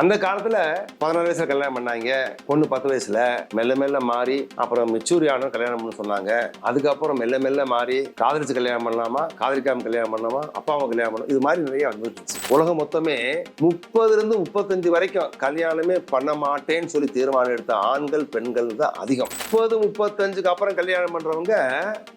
அந்த காலத்துல பதினாறு வயசுல கல்யாணம் பண்ணாங்க. பொண்ணு பத்து வயசுல மெல்ல மெல்ல மாறி அப்புறம் மெச்சூரி ஆன கல்யாணம் பண்ண சொன்னாங்க. அதுக்கப்புறம் மெல்ல மெல்ல மாறி காதலிச்சு கல்யாணம் பண்ணலாமா? காதலிக்காம கல்யாணம் பண்ணலாமா? அப்பா அம்மா கல்யாணம் பண்ணலாம் இது மாதிரி நிறைய வந்துருச்சு உலகம் மொத்தமே முப்பதுல இருந்து முப்பத்தஞ்சு வரைக்கும் கல்யாணமே பண்ண மாட்டேன்னு சொல்லி தீர்மானம் எடுத்த ஆண்கள் பெண்கள் தான் அதிகம். முப்பது முப்பத்தஞ்சுக்கு அப்புறம் கல்யாணம் பண்றவங்க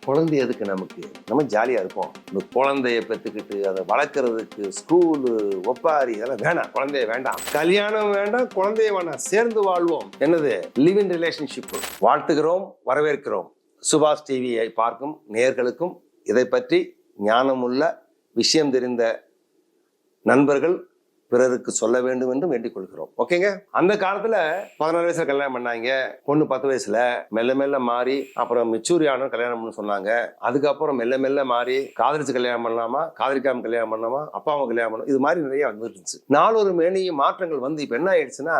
குழந்தை எதுக்கு நமக்கு? நம்ம ஜாலியா இருப்போம். இந்த குழந்தைய பெற்றுக்கிட்டு அதை வளர்க்கறதுக்கு ஸ்கூலு ஒப்பாரி இதெல்லாம் வேணாம். குழந்தைய வேண்டாம். கல்யாணம் வேண்டாம் குழந்தைய வேணாம் சேர்ந்து வாழ்வோம். என்னது? லிவ் இன் ரிலேஷன்ஷிப் வாழ்த்துகிறோம் வரவேற்கிறோம். சுபாஷ் டிவியை பார்க்கும் நேயர்களுக்கும் இதை பற்றி ஞானமுள்ள விஷயம் தெரிந்த நண்பர்கள் பிறருக்கு சொல்ல வேண்டும் என்று வேண்டிக் கொள்கிறோம். ஓகேங்க? அந்த காலத்துல பதினாறு வயசுல கல்யாணம் பண்ணாங்க. பொண்ணு பத்து வயசுல மெல்ல மெல்ல மாறி அப்புறம் மெச்சூரி ஆன கல்யாணம் பண்ண சொன்னாங்க. அதுக்கப்புறம் மெல்ல மெல்ல மாறி காதலிச்சு கல்யாணம் பண்ணலாமா? காதலிக்காம கல்யாணம் பண்ணலாமா? அப்பா அம்மா கல்யாணம் பண்ணலாம் இது மாதிரி நிறைய வந்துட்டு இருந்துச்சு நாளொரு மேனியும் மாற்றங்கள் வந்து இப்ப என்ன ஆயிடுச்சுன்னா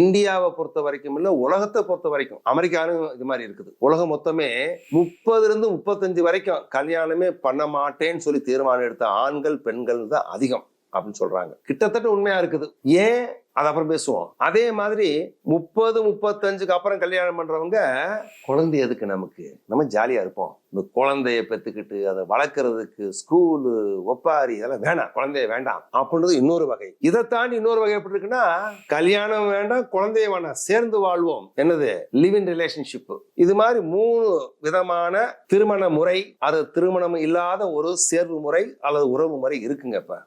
இந்தியாவை பொறுத்த வரைக்கும் இல்ல உலகத்தை பொறுத்த வரைக்கும் அமெரிக்காலும் இது மாதிரி இருக்குது. உலகம் மொத்தமே முப்பதுல இருந்து முப்பத்தஞ்சு வரைக்கும் கல்யாணமே பண்ண மாட்டேன்னு சொல்லி தீர்மானம் எடுத்த ஆண்கள் பெண்கள் தான் அதிகம். அப்படின்னு சொல்றாங்க. கிட்டத்தட்ட உண்மையா இருக்குது. ஏன்? அது அப்புறம் பேசுவோம். அதே மாதிரி முப்பது முப்பத்தஞ்சுக்கு அப்புறம் கல்யாணம் பண்றவங்க குழந்தை எதுக்கு நமக்கு? நம்ம ஜாலியா இருப்போம். இந்த குழந்தைய பெத்துக்கிட்டு அதை வளர்க்கறதுக்கு ஸ்கூலு ஒப்பாரி இதெல்லாம் வேணாம். குழந்தைய வேண்டாம். அப்படின்றது இன்னொரு வகை. இதை தாண்டி இன்னொரு வகை எப்படி இருக்குன்னா கல்யாணம் வேண்டாம் குழந்தைய வேணாம். சேர்ந்து வாழ்வோம். என்னது? லிவ் இன் ரிலேஷன்ஷிப் இது மாதிரி மூணு விதமான திருமண முறை அது திருமணம் இல்லாத ஒரு சேர்வு முறை அல்லது உறவு முறை இருக்குங்க இப்ப.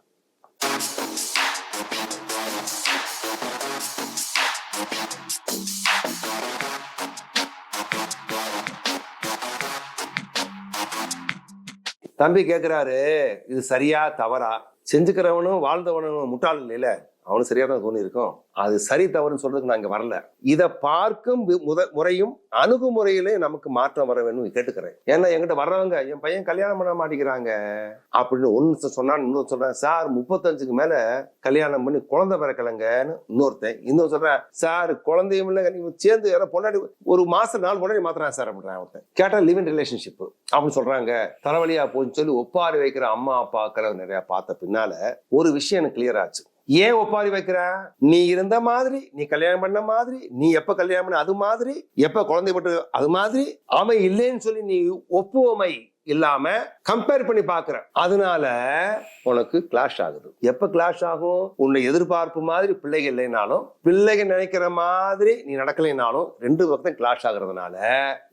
தம்பி கேட்குறாரு இது சரியா தவறா? செஞ்சுக்கிறவனும் வாழ்ந்தவனும் முட்டாள் இல்லையில அவனும் சரியா தான் தோணி இருக்கும். அது சரி தவறுன்னு சொல்றதுக்கு நான் இங்க வரல. இதை பார்க்கும் முத முறையும் அணுகுமுறையிலே நமக்கு மாற்றம் வர வேணும் கேட்டுக்கிறேன். ஏன்னா எங்கிட்ட வர்றவங்க என் பையன் கல்யாணம் பண்ண மாட்டேங்கிறாங்க அப்படின்னு ஒன்னு சொன்னான்னு இன்னொரு சொல்றேன். சார் முப்பத்தஞ்சுக்கு மேல கல்யாணம் பண்ணி குழந்தை பிறக்கலங்கன்னு இன்னொருத்தன். இன்னொரு சொல்றேன் சார் குழந்தையும் இல்லை நீ சேர்ந்து யாரோ பொண்டாடி ஒரு மாசம் நாலு பொண்டாடி மாத்திரம் சார் அப்படின்றேன் அவன். கேட்டா லிவ் இன் ரிலேஷன்ஷிப் அப்படின்னு சொல்றாங்க. தலைவலியா போச்சுன்னு சொல்லி ஒப்பாரி வைக்கிற அம்மா அப்பாக்களை நிறைய பார்த்த பின்னால ஒரு விஷயம் எனக்கு கிளியர் ஆச்சு. ஏன் ஒப்பாரி வைக்கிற? நீ இருந்த மாதிரி நீ கல்யாணம் பண்ண மாதிரி நீ எப்ப கல்யாணம் பண்ண அது மாதிரி எப்ப குழந்தை பட்டு அது மாதிரி அவன் இல்லைன்னு சொல்லி நீ ஒப்புவமை. இல்லாம கம்பேர் பண்ணி பாக்குறேன் அதனால உனக்கு கிளாஷ் ஆகுது. எப்ப கிளாஷ் ஆகும்? உன்னை எதிர்பார்ப்பு மாதிரி பிள்ளைகள் இல்லைனாலும் பிள்ளைகள் நினைக்கிற மாதிரி நீ நடக்கலைனாலும் ரெண்டு பக்கம் கிளாஷ் ஆகுறதுனால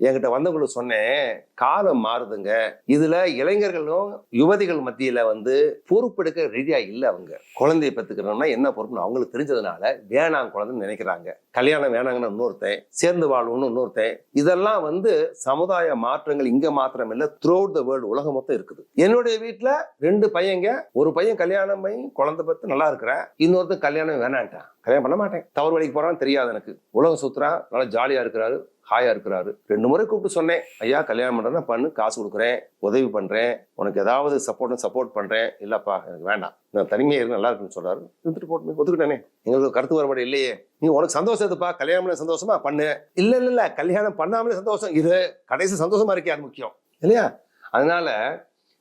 என்கிட்ட வந்தவங்களுக்கு சொன்னேன் காலம் மாறுதுங்க. இதுல இளைஞர்களும் யுவதிகள் மத்தியில வந்து பொறுப்பெடுக்க ரெடியா இல்ல அவங்க. குழந்தைய பெத்துக்கிறோம்னா என்ன பொறுப்புன்னு அவங்களுக்கு தெரிஞ்சதுனால வேணாம் குழந்தைன்னு நினைக்கிறாங்க. கல்யாணம் வேணாங்கன்னு இன்னொருத்தன் சேர்ந்து வாழணும்னு இன்னொருத்தன். இதெல்லாம் வந்து சமுதாய மாற்றங்கள் இங்க மாத்திரம் இல்ல த்ரோ த வேர்ல்டு உலகம் மொத்தம் இருக்குது. என்னுடைய வீட்டில் ரெண்டு பையங்க ஒரு பையன் கல்யாணம் பண்ணி குழந்தை பத்து நல்லா இருக்கிறேன். இன்னொருத்தன் கல்யாணம் வேணான்ட்டான். கல்யாணம் பண்ண மாட்டேன். தவறு வழிக்கு போறான்னு தெரியாது எனக்கு. உலகம் சுத்துறான் நல்லா ஜாலியா இருக்கிறாரு ஹாயா இருக்கிறாரு. ரெண்டு முறை கூப்பிட்டு சொன்னேன் ஐயா கல்யாணம் பண்றேன்னா பண்ணு காசு கொடுக்குறேன் உதவி பண்றேன் உனக்கு ஏதாவது சப்போர்ட் சப்போர்ட் பண்றேன். இல்லப்பா எனக்கு வேண்டாம். நான் தனிமையாக இருக்கு நல்லா இருக்குன்னு சொல்றாரு. இருந்துட்டு போட்டு ஒத்துக்கிட்டேனே. எங்களுக்கு கருத்து வரமாட்டே இல்லையே. நீ உனக்கு சந்தோஷம் இருப்பா கல்யாணம் பண்ண சந்தோஷமா? பண்ணு. இல்ல இல்ல இல்ல. கல்யாணம் பண்ணாமலே சந்தோஷம். இது கடைசி சந்தோஷமா இருக்கே அது முக்கியம். இல்லையா? அதனால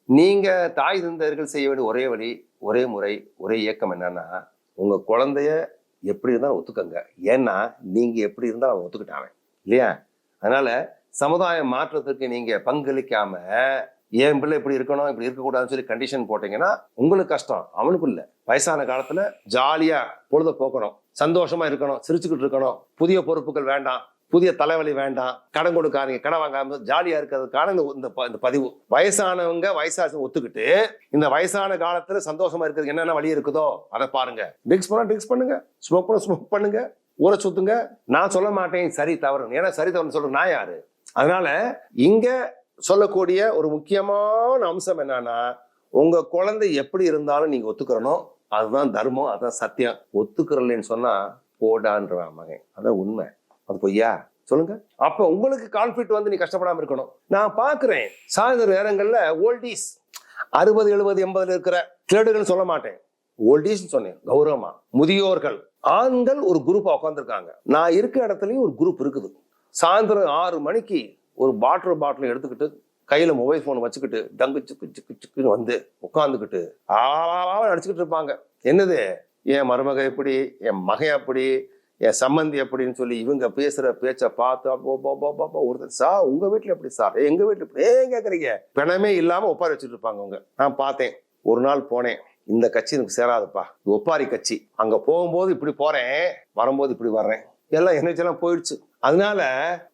நீங்க தாய் தந்தர்கள் செய்ய வேண்டிய ஒரே வழி ஒரே முறை ஒரே இயக்கம் என்னன்னா உங்க குழந்தைய எப்படி இருந்தாலும் ஒத்துக்கங்க. ஏன்னா நீங்க எப்படி இருந்தாலும் அவன் ஒத்துக்கிட்டான் இல்லையா? அதனால சமுதாய மாற்றத்திற்கு நீங்க பங்களிக்காம என் பிள்ளை இப்படி இருக்கணும் இப்படி இருக்கக்கூடாதுன்னு சொல்லி கண்டிஷன் போட்டீங்கன்னா உங்களுக்கு கஷ்டம். அவனுக்கு இல்லை. வயசான காலத்துல ஜாலியா பொழுத போக்கணும். சந்தோஷமா இருக்கணும். சிரிச்சுக்கிட்டு இருக்கணும். புதிய பொறுப்புகள் வேண்டாம். புதிய தலைவலி வேண்டாம் கடன் கொடுக்காதீங்க கடன் வாங்காம ஜாலியா இருக்கிறதுக்கான இந்த இந்த ப- இந்த பதிவு. வயசானவங்க வயசாசி ஒத்துக்கிட்டு இந்த வயசான காலத்துல சந்தோஷமா இருக்கிறதுக்கு என்னென்ன வழி இருக்குதோ அதை பாருங்க. ட்ரிங்க்ஸ் பண்ணா ட்ரிங்க்ஸ் பண்ணுங்க ஸ்மோக் பண்ண ஸ்மோக் பண்ணுங்க ஊரை சுத்துங்க. நான் சொல்ல மாட்டேன் சரி தவறு ஏன்னா சரி தவறுன்னு சொல்ற நான் யாரு? அதனால இங்க சொல்லக்கூடிய ஒரு முக்கியமான அம்சம் என்னன்னா உங்க குழந்தை எப்படி இருந்தாலும் நீங்க ஒத்துக்கிறணும் அதுதான் தர்மம் அதுதான் சத்தியம். ஒத்துக்கிறலன்னு சொன்னா போடான்ற மகன். அதான் உண்மை. அது பொய்யா? சொல்லுங்க. அப்ப உங்களுக்கு கான்ஃபிளிக் வந்து நீ கஷ்டப்படாம இருக்கணும். நான் பாக்குறேன் சாயந்தர நேரங்கள்ல ஓல்டீஸ் அறுபது எழுபது எண்பதுல இருக்கிற கிளடுகள் சொல்ல மாட்டேன். ஓல்டீஸ் சொன்னேன். கௌரவமா. முதியோர்கள். ஆண்கள் ஒரு குரூப் உட்காந்துருக்காங்க நான் இருக்க இடத்துலயும் ஒரு குரூப் இருக்குது. சாயந்தரம் ஆறு மணிக்கு ஒரு பாட்டில் பாட்டில் எடுத்துக்கிட்டு கையில மொபைல் போன் வச்சுக்கிட்டு டங்கு சிக்கு சிக்கு சிக்குன்னு வந்து உட்காந்துக்கிட்டு ஆளாவா நடிச்சுக்கிட்டு இருப்பாங்க. என்னது? என் மருமக எப்படி? என் மகன் அப்படி என் சம்மந்தி அப்படின்னு சொல்லி இவங்க பேசுற பேச்சை பார்த்து அப்போ, ஒருத்தர் சார் உங்க வீட்டுல எப்படி சார் எங்க வீட்டுல எப்படி ஏன் கேக்குறீங்க? பிணமே இல்லாம ஒப்பாரி வச்சுட்டு இருப்பாங்க அவங்க. நான் பார்த்தேன். ஒரு நாள் போனேன். இந்த கட்சி எனக்கு சேராதுப்பா. ஒப்பாரி கட்சி. அங்க போகும்போது இப்படி போறேன். வரும்போது இப்படி வர்றேன். எல்லாம் என்னச்செல்லாம் போயிடுச்சு. அதனால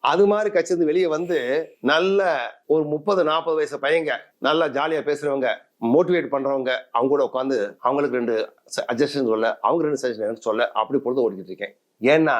அது மாதிரி கட்சி வெளியே வந்து நல்ல ஒரு முப்பது நாற்பது வயசு பையங்க நல்லா ஜாலியா பேசுறவங்க மோட்டிவேட் பண்ணுறவங்க அவங்க கூட உட்காந்து அவங்களுக்கு ரெண்டு அட்ஜஸ்டன் சொல்ல அவங்க ரெண்டு சஜஷன் சொல்ல அப்படி பொழுது ஓடிக்கிட்டு இருக்கேன். ஏன்னா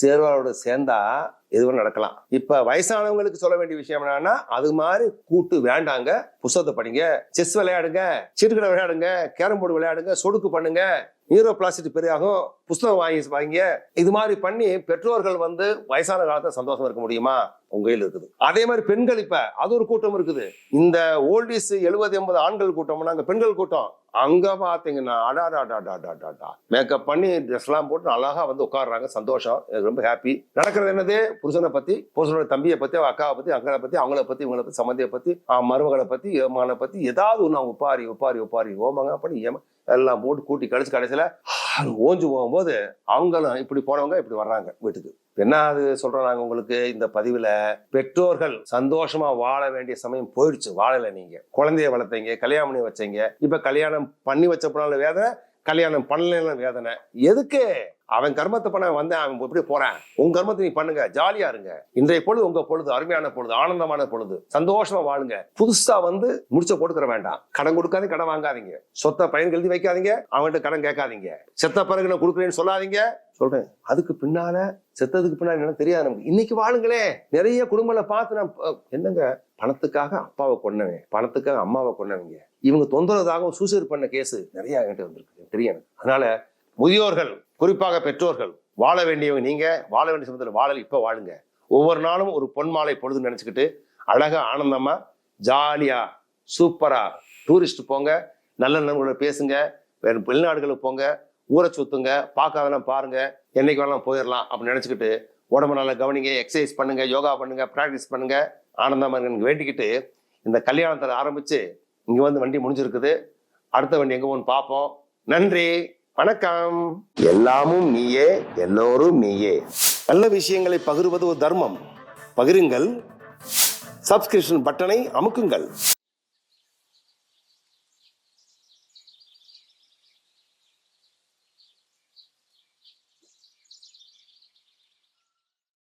சேர்வாரோட சேர்ந்தா எதுவும் நடக்கலாம். இப்ப வயசானவங்களுக்கு சொல்ல வேண்டிய விஷயம் என்னன்னா அது மாதிரி கூட்டு வேண்டாங்க. புஸ்தகத்தை படிங்க செஸ் விளையாடுங்க சீட்டுக்கடை விளையாடுங்க கேரம் போர்டு விளையாடுங்க சொடுக்கு பண்ணுங்க நீரோ பிளாஸ்டிக் பெரியாகும் புஸ்தகம் வாங்கி வாங்க இது மாதிரி பண்ணி பெற்றோர்கள் வந்து வயசான காலத்துல சந்தோஷமா இருக்க முடியுமா? உங்க கையில் இருக்குது. அதே மாதிரி பெண்கள் இப்ப அது ஒரு கூட்டம் இருக்குது. இந்த ஓல்டிஸ் எழுபது எண்பது ஆண்கள் கூட்டம்னா அங்க பெண்கள் கூட்டம். அங்க பாத்தீங்கன்னா அடாடாடாடாடாடா மேக்கப் பண்ணி ட்ரெஸ்லாம் போட்டு அழகா வந்து உட்காடுறாங்க சந்தோஷம் எனக்கு ரொம்ப ஹாப்பி நடக்கிறது என்னதே? புருஷனை பற்றி புருஷனோட தம்பியை பற்றி அவ அக்காவை பற்றி அங்களை பற்றி அவங்கள பற்றி இவங்கள பற்றி சம்மந்தியை பற்றி மருமகளை பற்றி மகனை பற்றி ஏதாவது ஒன்று அவங்க உப்பாரி உப்பாரி உப்பாரி ஓமாங்க பண்ணி ஏமா எல்லாம் போட்டு கூட்டி கழிச்சு கடைசியில் ஓஞ்சு போகும்போது அவங்களும் இப்படி போனவங்க இப்படி வர்றாங்க வீட்டுக்கு. என்ன அது சொல்றோம் நாங்க உங்களுக்கு? இந்த பதிவுல பெற்றோர்கள் சந்தோஷமா வாழ வேண்டிய சமயம் போயிடுச்சு வாழல நீங்க. குழந்தைய வளர்த்தீங்க கல்யாணம் பண்ணி வச்சீங்க. இப்ப கல்யாணம் பண்ணி வச்ச போனாலும் வேதனை கல்யாணம் பண்ணலாம் வேதனை. எதுக்கு? அவன் கர்மத்தை பண்ண வந்தேன் அவன் எப்படி போறான். உங்க கர்மத்தை நீ பண்ணுங்க ஜாலியா இருங்க. இன்றைய பொழுது உங்க பொழுது அருமையான பொழுது ஆனந்தமான பொழுது. சந்தோஷமா வாழுங்க. புதுசா வந்து முடிச்ச கொடுக்கற வேண்டாம். கடன் கொடுக்காதீங்க கடன் வாங்காதீங்க. சொத்தை பயன் எழுதி வைக்காதீங்க அவன்கிட்ட கடன் கேட்காதீங்க. செத்த பிறகு நான் கொடுக்குறேன்னு சொல்லாதீங்க. சொல்றேன். அதுக்கு பின்னால செத்ததுக்கு பின்னால் என்ன தெரியாது நமக்கு. இன்னைக்கு வாழுங்களே. நிறைய குடும்பங்களை பார்த்து நான் என்னங்க? பணத்துக்காக அப்பாவை கொண்டவங்க பணத்துக்காக அம்மாவை கொண்டவங்க இவங்க தொந்தரவுக்காக சூசைட் பண்ண கேஸ் நிறைய என்கிட்ட வந்திருக்கு. தெரியும் எனக்கு. அதனால முதியோர்கள் குறிப்பாக பெற்றோர்கள் வாழ வேண்டியவங்க நீங்க வாழ வேண்டிய சமயத்தில் வாழல் இப்ப வாழுங்க. ஒவ்வொரு நாளும் ஒரு பொன் மாலை பொழுது நினைச்சுக்கிட்டு அழகா ஆனந்தமா ஜாலியா சூப்பரா டூரிஸ்ட் போங்க. நல்ல நண்பர்களோட பேசுங்க. வெளிநாடுகளுக்கு போங்க. ஊரை சுத்துங்க பார்க்காதெல்லாம் பாருங்க என்னைக்கு வேணாலும் போயிடலாம் அப்படின்னு நினச்சிக்கிட்டு உடம்பு நல்லா கவனிங்க எக்ஸசைஸ் பண்ணுங்க யோகா பண்ணுங்க ப்ராக்டிஸ் பண்ணுங்க. ஆனந்தமாக வேண்டிக்கிட்டு இந்த கல்யாணத்தில் ஆரம்பிச்சு இங்க வந்து வண்டி முடிஞ்சிருக்குது. அடுத்த வண்டி எங்க போகணும் பார்ப்போம். நன்றி வணக்கம். எல்லாமும் நீயே எல்லோரும் நீயே. நல்ல விஷயங்களை பகிர்வது ஒரு தர்மம். பகிருங்கள். சப்ஸ்கிரிப்ஷன் பட்டனை அமுக்குங்கள்.